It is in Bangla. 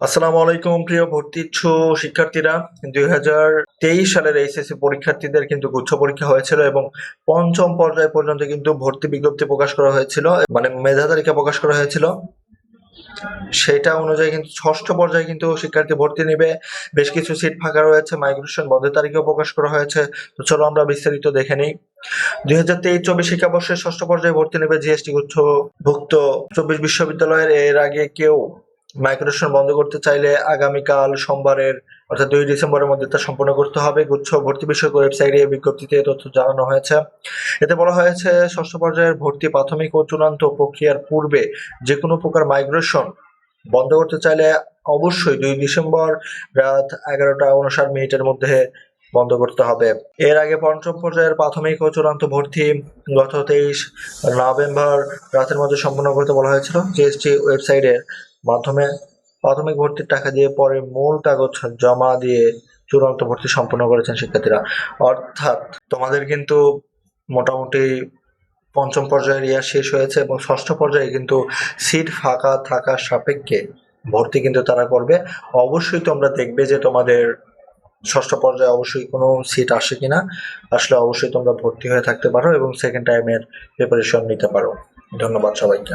আসসালামু আলাইকুম, প্রিয় ভর্তি ইচ্ছু শিক্ষার্থীরা। দুই হাজার তেইশ সালের এইচএসসি পরীক্ষার্থীদের কিন্তু গুচ্ছ পরীক্ষা হয়েছিল এবং পঞ্চম পর্যায় পর্যন্ত কিন্তু ভর্তি বিজ্ঞপ্তি প্রকাশ করা হয়েছিল মানে মেধা তালিকা প্রকাশ করা হয়েছিল। সেটা অনুযায়ী কিন্তু ষষ্ঠ পর্যায়ে কিন্তু শিক্ষার্থী ভর্তি নিবে। বেশ কিছু সিট ফাঁকা রয়েছে, মাইগ্রেশন বন্ধের তালিকাও প্রকাশ করা হয়েছে। তো চলো আমরা বিস্তারিত দেখে নিই। দুই হাজার তেইশ চব্বিশ শিক্ষাবর্ষের ষষ্ঠ পর্যায়ে ভর্তি নেবে জিএসটি গুচ্ছভুক্ত চব্বিশ বিশ্ববিদ্যালয়ের। এর আগে কেউ মাইগ্রেশন বন্ধ করতে চাইলে আগামীকাল সোমবারের, অর্থাৎ দুই ডিসেম্বরের মধ্যে তা সম্পন্ন করতে হবে। গুচ্ছ ভর্তি বিষয়ক ওয়েবসাইটে বিজ্ঞপ্তিতে তথ্য জানানো হয়েছে। এতে বলা হয়েছে, ষষ্ঠ পর্যায়ের ভর্তি প্রাথমিক ও চূড়ান্ত প্রক্রিয়ার পূর্বে যে কোনো প্রকার মাইগ্রেশন বন্ধ করতে চাইলে অবশ্যই দুই ডিসেম্বর রাত এগারোটা উনষাট মিনিটের মধ্যে বন্ধ করতে হবে। এর আগে পঞ্চম পর্যায়ের প্রাথমিক ও চূড়ান্ত ভর্তি গত তেইশ নভেম্বর রাতের মধ্যে সম্পন্ন করতে বলা হয়েছিল। জিএসটি ওয়েবসাইটের মাধ্যমে প্রাথমিক ভর্তির টাকা দিয়ে পরে মূল কাগজ জমা দিয়ে চূড়ান্ত ভর্তি সম্পন্ন করেছেন শিক্ষার্থীরা। অর্থাৎ তোমাদের কিন্তু মোটামুটি পঞ্চম পর্যায়ের ইয়া শেষ হয়েছে এবং ষষ্ঠ পর্যায়ে কিন্তু সিট ফাঁকা থাকার সাপেক্ষে ভর্তি কিন্তু তারা করবে। অবশ্যই তোমরা দেখবে যে তোমাদের ষষ্ঠ পর্যায়ে অবশ্যই কোনো সিট আসে কিনা। আসলে অবশ্যই তোমরা ভর্তি হয়ে থাকতে পারো এবং সেকেন্ড টাইমের প্রিপারেশন নিতে পারো। ধন্যবাদ সবাইকে।